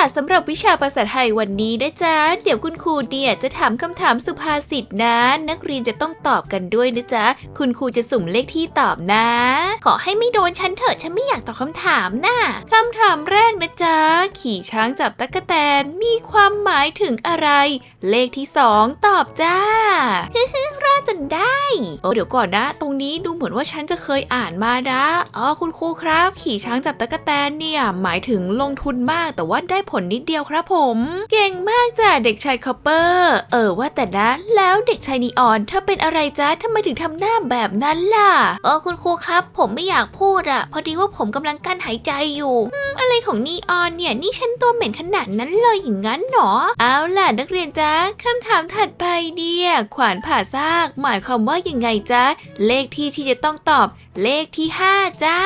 ละสำหรับวิชาภาษาไทยวันนี้นะจ๊ะ เดี๋ยวคุณครูเนี่ยจะถามคำถามสุภาษิตนะ นักเรียนจะต้องตอบกันด้วยนะจ๊ะ คุณครูจะสุ่มเลขที่ตอบนะ ขอให้ไม่โดนฉันเถอะฉันไม่อยากตอบคำถามนะคำถามแรกนะจ๊ะ ขี่ช้างจับตะกแตนมีความหมายถึงอะไร เลขที่สองตอบจ้ารอ ได้โอ้เดี๋ยวก่อนนะ ตรงนี้ดูเหมือนว่าฉันจะเคยอ่านมานะอ๋อคุณครูครับ ขี่ช้างจับตะกแตนเนี่ยหมายถึงลงทุนมากแต่ว่าได้ผลนิดเดียวครับผม เก่งมากจ้ะเด็กชายคอปเปอร์เออว่าแต่นะ แล้วเด็กชายนีออนเธอเป็นอะไรจ๊ะทำไมถึงทำหน้าแบบนั้นล่ะเออคุณครูครับ ผมไม่อยากพูดอะพอดีว่าผมกำลังกั้นหายใจอยู่อืมอะไรของนีออนเนี่ยนี่ฉันตัวเหม็นขนาดนั้นเลยอย่างนั้นเหรอเอาล่ะนักเรียนจ๊ะคำถามถัดไปเนี่ยขวานผ่าซากหมายายความว่ายังไงจ๊ะ เลขที่ที่จะต้องตอบ เลขที่ 5 จ้า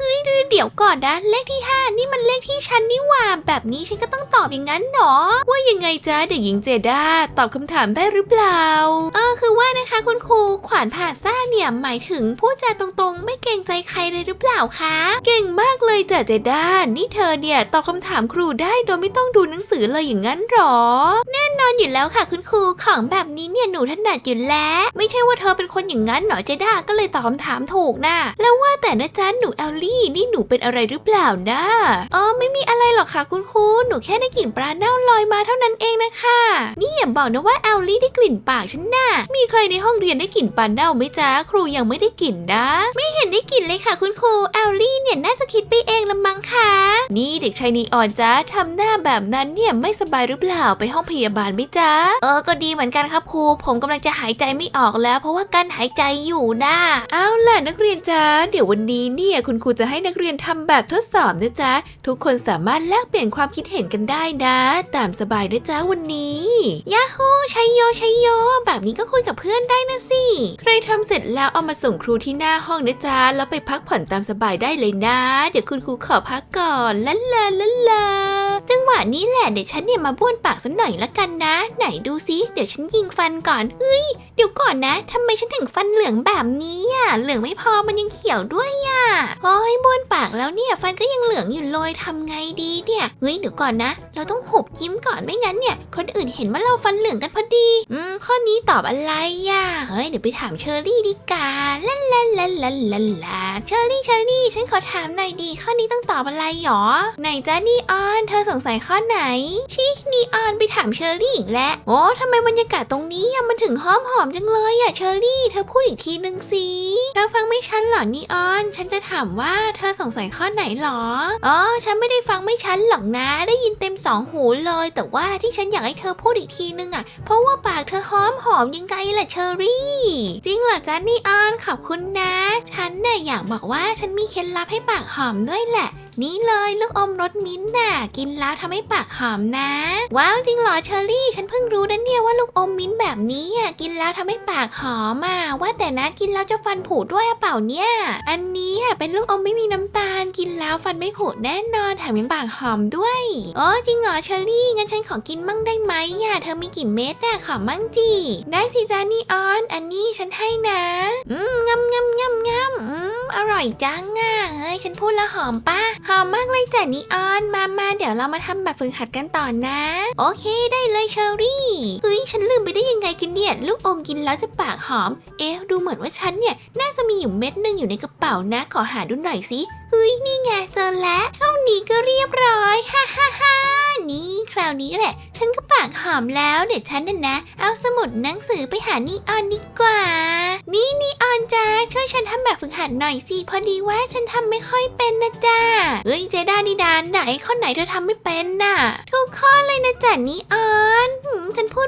เฮ้ยเดี๋ยวก่อนนะ เลขที่ 5 นี่มันเลขที่ฉันนี่หว่า แบบนี้ฉันก็ต้องตอบอย่างนั้นเหรอว่ายังไงจ๊ะเด็กหญิงเจด้าตอบคำถามได้หรือเปล่า เออคือว่านะคะคุณครูขวานผ่าซ่าเนี่ยหมายถึงพูดจาตรงๆ ไม่เกรงใจใครเลยหรือเปล่าคะ เก่งมากเลยจ้ะเจด้านี่เธอเนี่ยตอบคำถามครูได้โดยไม่ต้องดูหนังสือเลยอย่างนั้นหรอ แน่นอนอยู่แล้วค่ะคุณครูของแบบนี้เนี่ยหนูถนัดอยู่แล้วไม่ใช่ว่าเธอเป็นคนอย่างนั้นหรอเจด้าก็เลยตอบถามถูกนะแล้วว่าแต่นะจ๊ะหนูแอลลี่นี่หนูเป็นอะไรหรือเปล่านะอ๋อไม่มีอะไรหรอกค่ะคุณครูหนูแค่ได้กลิ่นปลาเน่าลอยมาเท่านั้นเองนะคะนี่อย่าบอกนะว่าแอลลี่ได้กลิ่นปากฉันน่ะมีใครในห้องเรียนได้กลิ่นปลาเน่าไหมจ๊ะครูยังไม่ได้กลิ่นนะ ไม่เห็นได้กลิ่นเลยค่ะ คุณครูแอลลี่เนี่ยน่าจะคิดไปเองละมั้งคะนี่เด็กชายนีออนจ๊ะทำหน้าแบบนั้นเนี่ยไม่สบายหรือเปล่าไปห้องพยาบาลไหมจ๊ะเออก็ดีเหมือนกันครับครูผมกำลังจะหายใจไม่ออกแล้วเพราะว่ากั้นหายใจอยู่นะเอาล่ะนักเรียนจ๊ะเดี๋ยววันนี้เนี่ยคุณครูจะให้นักเรียนทำแบบทดสอบนะจ๊ะทุกคนสามารถแลกเปลี่ยนความคิดเห็นกันได้นะ ตามสบายนะจ๊ะวันนี้ยาฮูชัยโยชัยโย แบบนี้ก็คุยกับเพื่อนได้นะสิใครทำเสร็จแล้วเอามาส่งครูที่หน้าห้องนะจ๊ะแล้วไปพักผ่อนตามสบายได้เลยนะ เดี๋ยวคุณครูขอพักก่อนลันลาลันลา จังหวะนี้แหละเดี๋ยวฉันเนี่ยมาบ้วนปากสักหน่อยละกันนะ ไหนดูซิเดี๋ยวฉันยิงฟันก่อนเฮ้ยเดี๋ยวก่อนนะทำไมฉันถึงฟันเหลืองแบบนี้อะเหลืองไม่พอมันยังเขียวด้วยอะโอ้ยบ้วนปากแล้วเนี่ยฟันก็ยังเหลืองอยู่เลยทำไงดีเนี่ยเฮ้ยเดี๋ยวก่อนนะ เราต้องหุบยิ้มก่อนไม่งั้นเนี่ย คนอื่นเห็นว่าเราฟันเหลืองกันพอดี อืมข้อนี้ตอบอะไรอะเฮ้ยเดี๋ยวไปถามเชอรี่ดีกว่าลาลาลาลาลาลาเชอรี่เชอรี่ฉันขอถามหน่อยดีข้อนี้ต้องตอบอะไรหรอไหนจ้านีออนเธอสงสัยข้อไหน ชินีออนไปถามเชอรี่อีกแล้วโอ้ทำไมบรรยากาศตรงนี้อะมันถึงหอมหอมจังเลยอะเชอรี่ เธอพูดอีกทีนึงสิเธอฟังไม่ชันเหรอนีออน ฉันจะถามว่าเธอสงสัยข้อไหนหรออ๋อฉันไม่ได้ฟังไม่ชันหรอกนะ ได้ยินเต็มสองหูเลย แต่ว่าที่ฉันอยากให้เธอพูดอีกทีนึงอะเพราะว่าปากเธอหอมหอมยังไงล่ะเชอรี่ จริงเหรอจ๊ะนีออนขอบคุณนะ ฉันน่ะอยากบอกว่าฉันมีเคล็ดลับให้ปากหอมด้วยแหละ นี่เลยลูกอมรสมิ้นท์น่ะ กินแล้วทำให้ปากหอมนะ ว้าวจริงเหรอเชอรี่ ฉันเพิ่งรู้นะเนี่ยว่าลูกอมมิ้นท์แบบนี้อะกินแล้วทำให้ปากหอมอะว่าแต่นะกินแล้วจะฟันผุด้วยหรือเปล่าเนี่ย อันนี้อะเป็นลูกอมไม่มีน้ำตาล กินแล้วฟันไม่ผุแน่นอนแถมยังปากหอมด้วยโอ้จริงเหรอเชอรี่งั้นฉันขอกินมั่งได้ไหมอะเธอมีกี่เม็ดน่ะขอมั่งจีได้สิจานี่ออน อันนี้ฉันให้นะ อืมงำงำงำงำอืมอร่อยจังอะเฮ้ยฉันพูดแล้วหอมปะหอมมากเลยจ้ะนิออน มามาเดี๋ยวเรามาทำแบบฝึกหัดกันต่อนะ โอเคได้เลยเชอรี่เฮ้ยฉันลืมไปได้ยังไงกันเนี่ย ลูกอมกินแล้วจะปากหอม เอ๊ะดูเหมือนว่าฉันเนี่ย น่าจะมีอยู่เม็ดหนึงอยู่ในกระเป๋านะ ขอหาดูหน่อยสิเฮ้ยนี่ไงเจอแล้วเท่านี้ก็เรียบร้อยฮ่าฮ่าฮ่า นี้ คราวนี้แหละ ฉันก็ปากหอมแล้วเดี๋ยวฉันน่ะนะ เอาสมุดหนังสือไปหานีออนดีกว่า นี่นีออนจ้าช่วยฉันทำแบบฝึกหัดหน่อยสิพอดีว่าฉันทำไม่ค่อยเป็นนะจ้าเฮ้ยเจด้านิดานไหนข้อไหนเธอทำไม่เป็นน่ะ ทุกข้อเลยนะจ้ะนีออน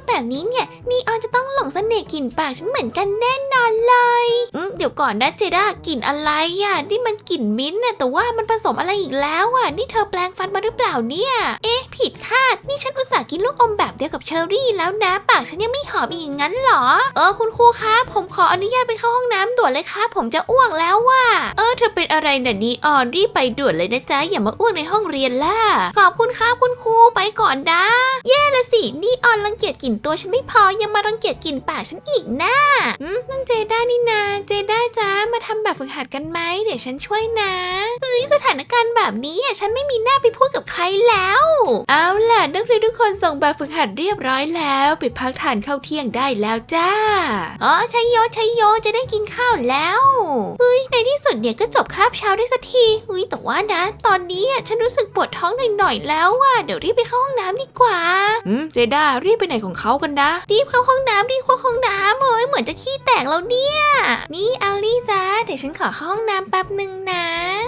ดแบบนี้เนี่ยนีออนจะต้องหลงเสน่ห์กลิ่นปากฉันเหมือนกันแน่นอนเลยอืมเดี๋ยวก่อนนะเจด้ากลิ่นอะไรอะนี่มันกลิ่นมิ้นท์น่ะแต่ว่ามันผสมอะไรอีกแล้วอะนี่เธอแปลงฟันมาหรือเปล่าเนี่ย เอ๊ะ ผิดคาดนี่ฉันอุตส่าห์กินลูกอมแบบเดียวกับเชอรี่แล้วนะปากฉันยังไม่หอมอีกงั้นเหรอ เออคุณครูคะผมขออนุญาตไปเข้าห้องน้ำด่วนเลยค่ะผมจะอ้วกแล้วว่ะเออเธอเป็นอะไรน่ะนีออนรีบไปด่วนเลยนะจ๊ะอย่ามาอ้วกในห้องเรียนล่ะขอบคุณครับคุณครูไปก่อนนะ แย่ละสินีออนรังเกียจกลิ่นตัวฉันไม่พอยังมารังเกียจกลิ่นปากฉันอีกนะอืมนั่นเจด้านี่นา เจด้าจ้ามาทำแบบฝึกหัดกันไหมเดี๋ยวฉันช่วยนะเฮ้ยสถานการณ์แบบนี้อะฉันไม่มีหน้าไปพูดกับใครแล้ว เอาล่ะ นักเรียนทุกคนส่งแบบฝึกหัดเรียบร้อยแล้วไปพักทานข้าวเที่ยงได้แล้วจ้า อ๋อชัยโยชัยโยจะได้กินข้าวแล้วเฮ้ยในที่สุดเนี่ยก็จบคาบเช้าได้สักทีเฮ้ยแต่ว่านะ ตอนนี้อะฉันรู้สึกปวดท้องหน่อยๆแล้วว่ะเดี๋ยวรีบไปเข้าห้องน้ำดีกว่าอืมเจด้ารีบไปไหนของเขากันนะรีบเข้าห้องน้ำรีบเข้าห้องน้ำเฮ้ยเหมือนจะขี้แตกแล้วเนี่ยนี่อัลลี่จ้าเดี๋ยวฉันขอเข้าห้องน้ำแป๊บหนึ่งนะ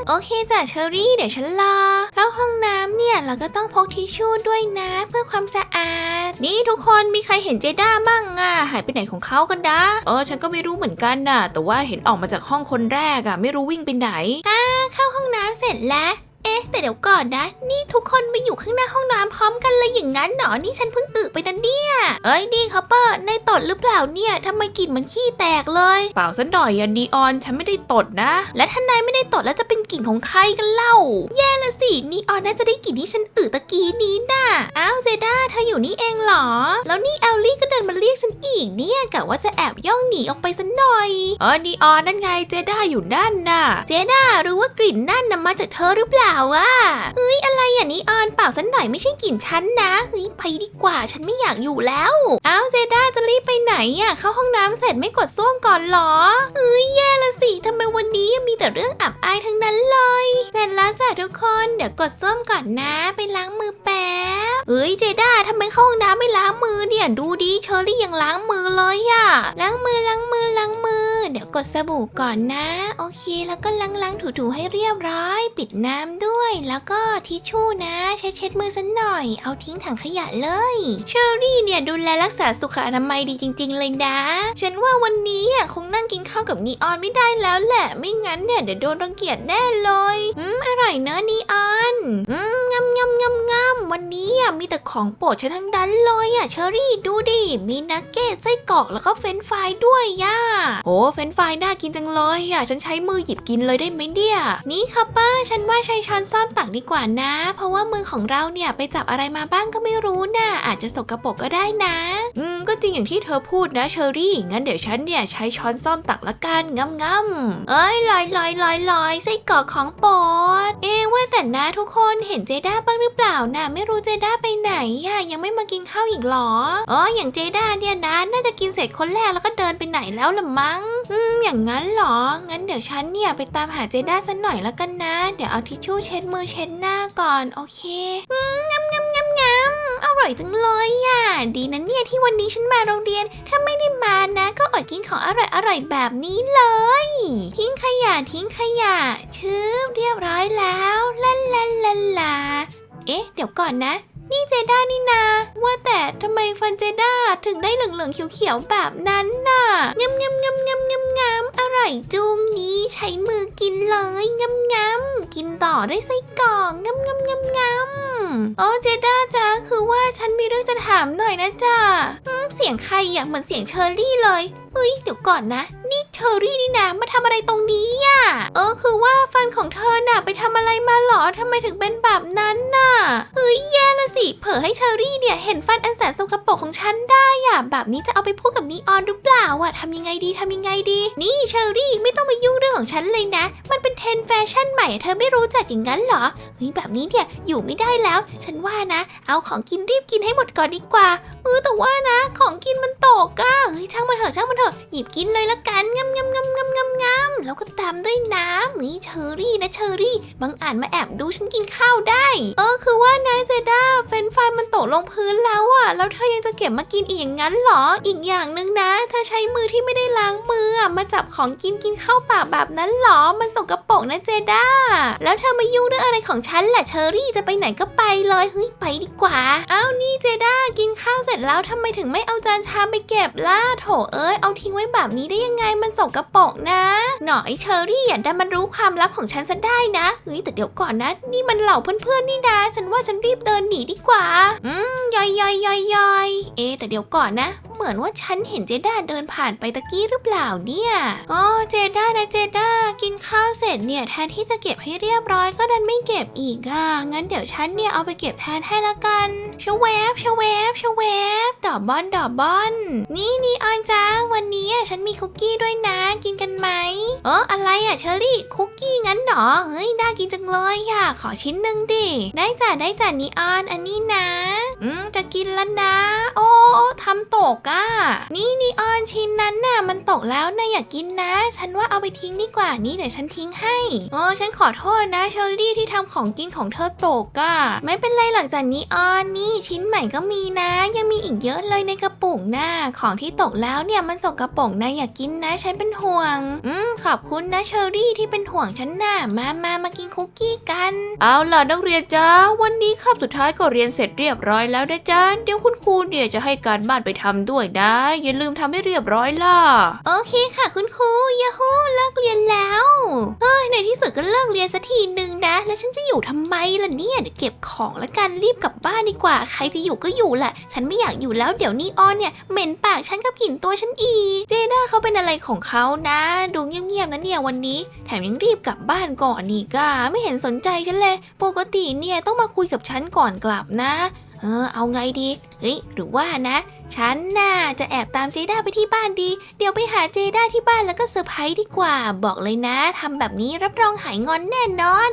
โอเคจ้ะเชอรี่เดี๋ยวฉันรอเข้าห้องน้ำเนี่ยเราก็ต้องพกทิชชู่ด้วยนะเพื่อความสะอาด นี่ทุกคนมีใครเห็นเจด้ามั่งอะหายไปไหนของเขากันดะเออฉันก็ไม่รู้เหมือนกันน่ะ แต่ว่าเห็นออกมาจากห้องคนแรกอะไม่รู้วิ่งไปไหนอ่าเข้าห้องน้ำเสร็จแล้ว อ๊ะแต่เดี๋ยวก่อนนะ นี่ทุกคนมาอยู่ข้างหน้าห้องน้ำพร้อมกันเลยอย่างนั้นเหรอนี่ฉันเพิ่งอึไปนั่นเนี่ย เอ้ยนี่คัพเปอร์ในายตดหรือเปล่าเนี่ยทำไมกลิ่นมันขี้แตกเลย เปล่าสันหน่อยอะดีออนฉันไม่ได้ตดนะ และถ้านายไม่ได้ตดแล้วจะเป็นกลิ่นของใครกันเล่า แย่ละสินีออนน่าจะได้กลิ่นที่ฉันอึตะกี้นี้น่ะอ้าวเจด้าเธออยู่นี่เองเหรอ แล้วนี่แอลลี่ก็เดินมาเรียกฉันอีกเนี่ยกะว่าจะแอบย่องหนีออกไปสันหน่อยเออนีออนนั่นไงเจด้าอยู่นั่นน่ะ เจด้ารู้ว่ากลิ่นนั่นน่ะมาจากเธอหรือเปล่าอะเฮ้ยอะไรอะนีออนเปล่าสันหน่อยไม่ใช่กลิ่นฉันนะเฮ้ยไปดีกว่าฉันไม่อยากอยู่แล้วอ้าวเจด้าจะรีบไปไหนอะเข้าห้องน้ำเสร็จไม่กดส้วมก่อนหรอเฮ้ยแย่ละสิทำไมวันนี้มีแต่เรื่องอับอายทั้งนั้นเลย เสร็จแล้วจ้ะทุกคนเดี๋ยวกดส้วมก่อนนะ ไปล้างมือแป๊บเฮ้ยเจด้า เข้าห้องน้ำไม่ล้างมือเนี่ยดูดิเชอรี่ยังล้างมือเลยอะล้างมือล้างมือล้างมือ เดี๋ยวกดสบู่ก่อนนะ โอเค แล้วก็ล้างล้างถูถูๆให้เรียบร้อย ปิดน้ำด้วย แล้วก็ทิชชู่นะเช็ดเช็ดมือสันหน่อย เอาทิ้งถังขยะเลยเชอรี่เนี่ยดูแลรักษาสุขอนามัยดีจริง ๆ เลยนะ ฉันว่าวันนี้อะคงนั่งกินข้าวกับนีออนไม่ได้แล้วแหละ ไม่งั้นเนี่ยเดี๋ยวโดนรังเกียจแน่เลยอืมอร่อยเนอะนีออนอืมงำงำงำงำวันนี้อะมีแต่ของโปรดฉันทั้งนั้นเลยอะเชอรี่ดูดิ มีนักเก็ตไส้กรอกแล้วก็เฟรนฟรายด้วยย่าโอ้เฟรนฟรายน่ากินจังเลยอะฉันใช้มือหยิบกินเลยได้ไหมเนี่ย นี่คัพเปอร์ฉันว่าใช้ช้อนซ่อมตักดีกว่านะ เพราะว่ามือของเราเนี่ยไปจับอะไรมาบ้างก็ไม่รู้นะอาจจะสกรปรกก็ได้นะ อืมก็จริงอย่างที่เธอพูดนะเชอรี่งั้นเดี๋ยวฉันเนี่ยใช้ช้อนซ่อมตักละกันงำงำเอ้ยลอยลอยลอยลอยไส้กรอกของโปรดเอ๊ว่าแต่นะทุกคนเห็นเจด้าบ้างหรือเปล่านะไม่รู้เจด้าไปไหนอะยังไม่มากินข้าวอีกหรอ อ๋อ อย่างเจด้าเนี่ยนะ น่าจะกินเสร็จคนแรกแล้วก็เดินไปไหนแล้วละมั้ง อืม อย่างนั้นเหรอ งั้นเดี๋ยวฉันเนี่ยไปตามหาเจด้าสักหน่อยแล้วกันนะ เดี๋ยวเอาทิชชู่เช็ดมือเช็ดหน้าก่อน โอเค อืมงำงำงำงำอร่อยจังเลยอะ ดีนะเนี่ยที่วันนี้ฉันมาโรงเรียน ถ้าไม่ได้มานะ ก็อดกินของอร่อยอร่อยแบบนี้เลย ทิ้งขยะทิ้งขยะชืบเรียบร้อยแล้วลาลาลาลาเอ๊ะ เดี๋ยวก่อนนะ นี่เจด้านี่นา ว่าแต่ทำไมฟันเจด้าถึงได้เหลืองๆเขียวๆแบบนั้นน่ะงำงำงำงำงำงำอ ร่อยจุงนี้ใช้มือกินเลยงำงำกินต่อด้วยไส้กรอกงำงำงำงำโอ้เจด้าจ้าคือว่าฉันมีเรื่องจะถามหน่อยนะจ๊ะอืมเสียงใครอะเหมือนเสียงเชอรี่เลยเฮ้ยเดี๋ยวก่อนนะนี่เชอรี่นี่นะมาทำอะไรตรงนี้อะเออคือว่าฟันของเธอน่ะไปทำอะไรมาหรอทำไมถึงเป็นแบบนั้นน่ะเฮ้ยแย่ละสิเผลอให้เชอรี่เนี่ยเห็นฟันอันแสนสกปรกของฉันได้อะแบบนี้จะเอาไปพูดกับนีออนหรือเปล่าอะทำยังไงดีทำยังไงดี นี่เชออรี่ไม่ต้องมายุ่งเรื่องของฉันเลยนะ มันเป็นเทรนด์แฟชั่นใหม่ เธอไม่รู้จักอย่างนั้นเหรอ เฮ้ยแบบนี้เนี่ยอยู่ไม่ได้แล้ว ฉันว่านะ เอาของกินรีบกินให้หมดก่อนดีกว่า เออแต่ว่านะ ของกินมันตกอะเฮ้ยช่างมันเถอะช่างมันเถอะหยิบกินเลยละกันงำงำงำงำงำงำแล้วก็ตามด้วยน้ำนี่เชอรี่นะเชอรี่ บางอ่านมาแอบดูฉันกินข้าวได้ เออคือว่านะเจด้าเฟนช์ฟมันตกลงพื้นแล้วอะแล้วเธอยังจะเก็บมากินอีกอย่างนั้นเหรอ อีกอย่างหนึ่งนะเธอใช้มือที่ไม่ได้ล้างมืออะมาจับของกินกินเข้าปากแบบนั้นเหรอ มันสกปรกนะเจด้าแล้วเธอมายุ่งเรื่องอะไรของฉันแหละเชอรี่จะไปไหนก็ไปเลยเฮ้ยไปดีกว่าอ้าวนี่เจด้ากินข้าวเสร็จแล้วทำไมถึงไม่เอาจานชามไปเก็บล่ะโถเอ้ยเอาทิ้งไว้แบบนี้ได้ยังไงมันสกปรกนะ หน่อยเชอรี่อย่าได้มันรู้ความลับของฉันซะได้นะเฮ้ยแต่เดี๋ยวก่อนนะ นี่มันเหล่าเพื่อนๆนี่นะฉันว่าฉันรีบเดินหนีดีกว่า อืมย่อยย่อยย่อยย่อยเอแต่เดี๋ยวก่อนนะ มือนว่าฉันเห็นเจด้าเดินผ่านไปตะกี้หรือเปล่าเนี่ยอ๋อเจด้านะเจด้ากินข้าวเสร็จเนี่ยแทนที่จะเก็บให้เรียบร้อยก็ดันไม่เก็บอีกอะงั้นเดี๋ยวฉันเนี่ยเอาไปเก็บแทนให้ละกันชะแวบชะแวบชะแวบดอกบอนดอกบอน นี่นี่ออนจ้าวันนี้ฉันมีคุกกี้ด้วยนะกินกันไหมเอออะไรอะเชอรี่คุกกี้งั้นเหรอเฮ้ยน่ากินจังเลยอะขอชิ้นหนึ่งดิได้จ้ะได้จ้ะนีออนอันนี้นะ อืมจะกินแล้วนะ ทำตกอะ นี่นีออนชิ้นนั้นน่ะมันตกแล้วนะอยากกินนะ ฉันว่าเอาไปทิ้งดีกว่านี่เดี๋ยวฉันทิ้งให้อ๋อฉันขอโทษนะเชอรี่ที่ทำของกินของเธอตกอะ ไม่เป็นไรหลังจากนีออนนี่ชิ้นใหม่ก็มีนะ ยังมีอีกเยอะเลยในกระปุกน่ะของที่ตกแล้วเนี่ยมันสกรปรกนะอยากกินนะฉันเป็นห่วง อืมขอบคุณนะเชอรี่ที่เป็นห่วงฉันน่ะมามามากินคุกกี้กัน เอาล่ะนักเรียนจ้าวันนี้คาบสุดท้ายก็เรียนเสร็จเรียบร้อยแล้วนะจ้าเดี๋ยวคุณครูเนี่ยจะให้การบ้านไปทำด้วยนะ อย่าลืมทำให้เรียบร้อยล่ะ โอเคค่ะคุณครูยาฮูเลิกเรียนแล้ว เฮ้ยในที่สุดก็เลิกเรียนสักทีหนึ่งนะ แล้วฉันจะอยู่ทำไมล่ะเนี่ยเดี๋ยวเก็บของแล้วกันรีบกลับบ้านดีกว่า ใครจะอยู่ก็อยู่แหละ ฉันไม่อยากอยู่แล้วเดี๋ยวนี้ออนเนี่ยเหม็นปากฉันกับกลิ่นตัวฉันอีก เจด้าเขาเป็นอะไรของเขานะ ดูเงียบๆนะเนี่ยวันนี้ แถมยังรีบกลับบ้านก่อนนี่ก้าไม่เห็นสนใจฉันเลย ปกติเนี่ยต้องมาคุยกับฉันก่อนกลับนะ เออเอาไงดี เฮ้ยหรือว่านะ ฉันน่าจะแอบตามเจด้าไปที่บ้านดี เดี๋ยวไปหาเจด้าที่บ้านแล้วก็เซอร์ไพรส์ดีกว่า บอกเลยนะทำแบบนี้รับรองหายงอนแน่นอน